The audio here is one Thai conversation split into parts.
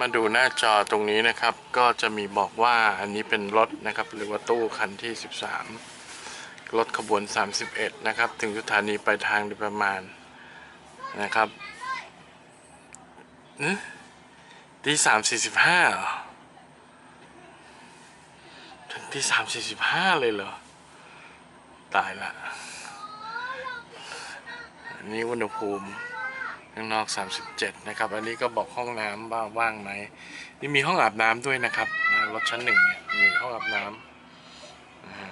มาดูหน้าจอตรงนี้นะครับ ก็จะมีบอกว่าอันนี้เป็นรถนะครับ หรือว่าตู้คันที่ 13 รถขบวน 31 นะครับ ถึงสถานีปลายทางโดยประมาณนะครับอืมตีสามสี่สิบห้าถึงตีสามสี่สิบห้าเลยเหรอ ตายละ อันนี้อุณหภูมิ ข้างนอก 37 นะครับ อันนี้ก็บอกห้องน้ำว่าว่างไหมนี่มีห้องอาบน้ำด้วยนะครับรถชั้นหนึ่งเนี่ยมีห้องอาบน้ำนะฮะ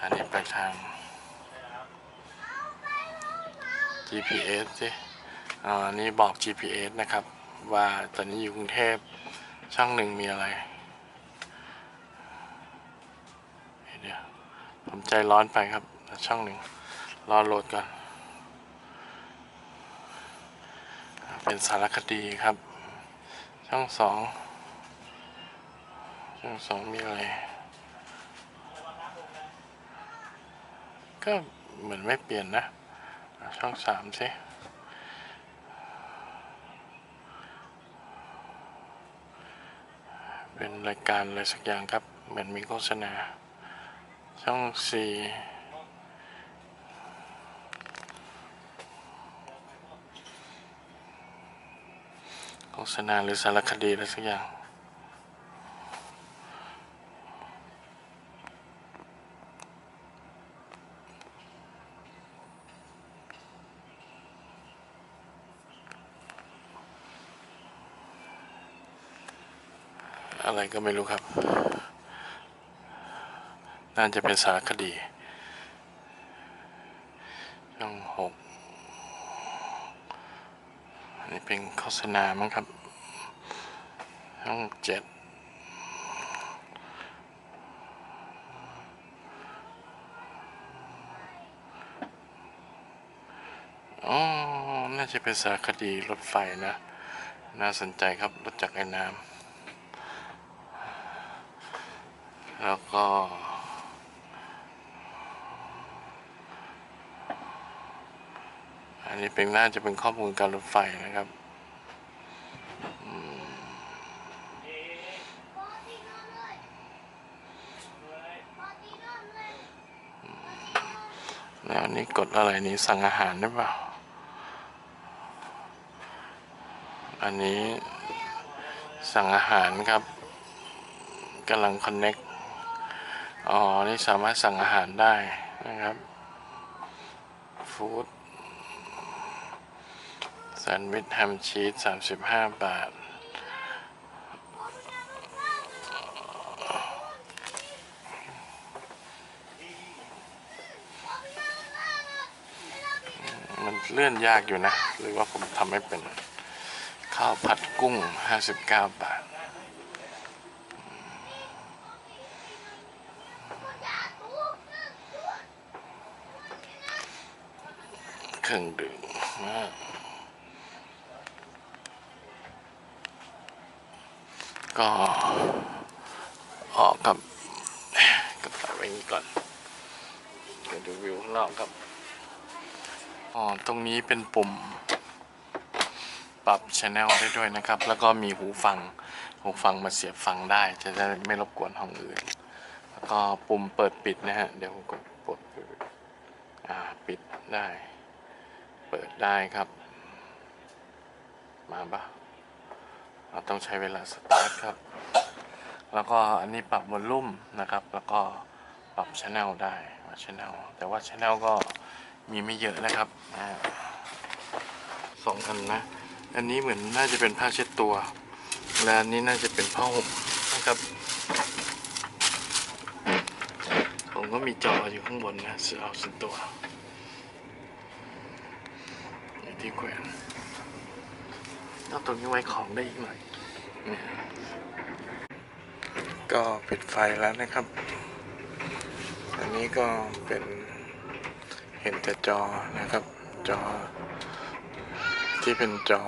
อันนี้ไปทาง GPS สิอ่าอันนี้บอก GPS นะครับ ว่าตอนนี้อยู่กรุงเทพช่องหนึ่งมีอะไรเดี๋ยวผมใจร้อนไปครับช่องหนึ่งรอโหลดก่อน เป็นสารคดีครับ ช่องสองช่องสองมีอะไร ก็เหมือนไม่เปลี่ยนนะ ช่องสามสิเป็นรายการอะไรสักอย่างครับ เหมือนมีโฆษณา ช่องสี่ ษณาหรือสารคดีอะไรสักอย่าง อะไรก็ไม่รู้ครับ น่าจะเป็นสารคดีช่องหก นนี้เป็นโฆษณามั้งครับช่องเจ็ดอ๋อ น่าจะเป็นสารคดีรถไฟนะ น่าสนใจครับรถจักรยานน้ำแล้วก็ อันนี้เป็นน่าจะเป็นข้อมูลการรถไฟนะครับแล้วนี้กดอะไรนี้สั่งอาหารหรือเปล่า อันนี้สั่งอาหารครับกำลังคอนเน็กอ๋อ นี่สามารถสั่งอาหารได้นะครับ ฟู้ด แซนด์วิชแฮมชีส35 บาท มันเลื่อนยากอยู่นะ หรือว่าผมทำไม่เป็น ข้าวผัดกุ้ง 59 บาทเครื่องดื่ม ก็ออกกับก็ตัดไว้นี้ก่อนเดี๋ยวดูวิวข้างนอกครับอ๋อตรงนี้เป็นปุ่มปรับชแนลได้ด้วยนะครับ แล้วก็มีหูฟัง หูฟังมาเสียบฟังได้ จะได้ไม่รบกวนห้องอื่น แล้วก็ปุ่มเปิดปิดนะฮะ เดี๋ยวผมกดปลดอ่าปิดได้ เปิดได้ครับ มาปะ เราต้องใช้เวลาสตาร์ทครับ แล้วก็อันนี้ปรับวอลลุ่มนะครับ แล้วก็ปรับชแนลได้ชแนลแต่ว่าชแนลก็มีไม่เยอะนะครับสองอันนะ อันนี้เหมือนน่าจะเป็นผ้าเช็ดตัว และอันนี้น่าจะเป็นผ้าห่มนะครับ ผมก็มีจออยู่ข้างบนนะเสือเอาส่วนตัวอยู่ที่แขวน เอาตรงนี้ไว้ของได้อีกหน่อย ก็ปิดไฟแล้วนะครับ อันนี้ก็เป็นเห็นแต่จอนะครับ จอ ที่เป็นจอ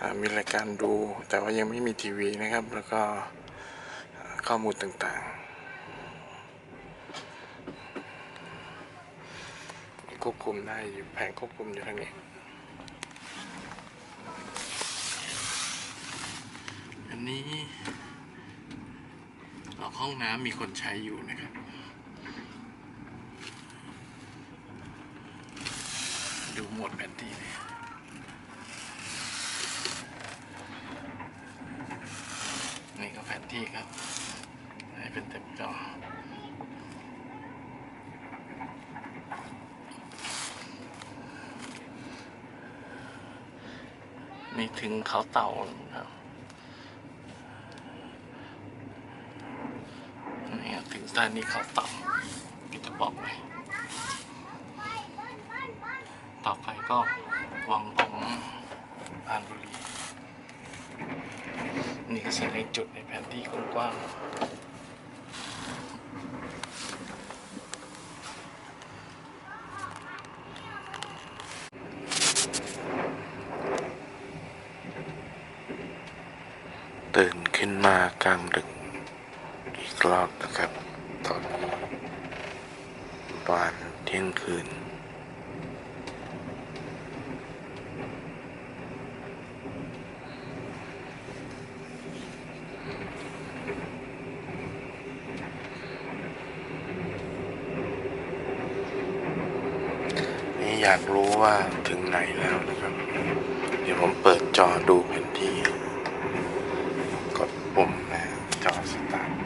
อมีรายการดู แต่ว่ายังไม่มีทีวีนะครับ แล้วก็ข้อมูลต่างๆ ควบคุมได้อยู่แผงควบคุมอยู่ทางนี้ นี้ออกห้องน้ำมีคนใช้อยู่นะครับ ดูหมวดแผนที่เลยนี่ก็แผนที่ครับ ให้เป็นเต็มจอนี่ถึงเขาเต่าครับ นี่ค รับถึงสถานีเขาต่าก็จะบอกไว้ต่อไปก็วังของอานบุรี นี่ก็แสดงจุดในแผนที่กว้างตื่นขึ้นมากลางดึกอีกรอบนะครับ ตอนประมาณเที่ยงคืน นี่อยากรู้ว่าถึงไหนแล้วนะครับ เดี๋ยวผมเปิดจอดูแผนที่ กดปุ่มนะจอสตาร์ท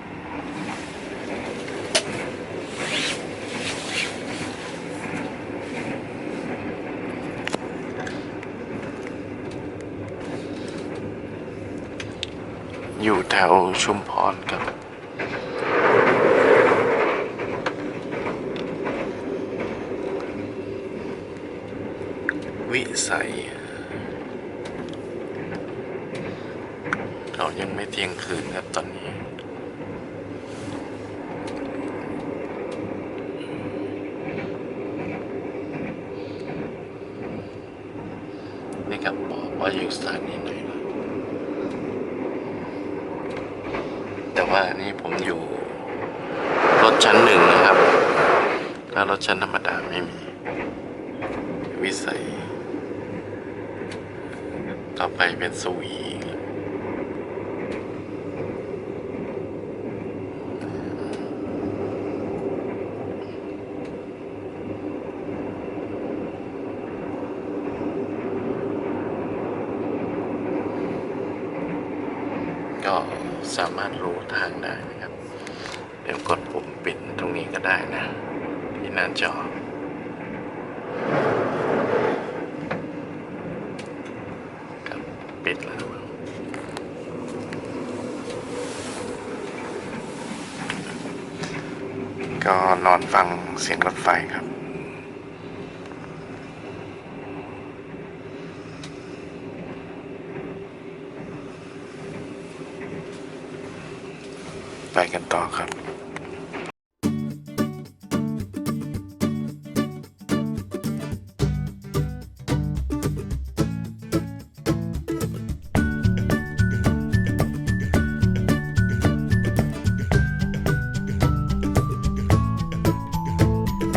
อยู่แถวชุมพรครับวิสัยเรายังไม่เที่ยงคืนครับตอนนี้ นี่ครับบอกว่าอยู่สถานีไหนนะแต่ ว่านี่ผมอยู่ รถชั้นหนึ่งนะครับ ถ้ารถชั้นธรรมดาไม่มี วิสัย ต่อไปเป็นสวี ก็ สามารถรู้ทางได้นะครับ เดี๋ยวกดปุ่มปิดตรงนี้ก็ได้นะ ที่หน้าจอครับปิดแล้วก็นอนฟังเสียงรถไฟครับ ไปกันต่อครับ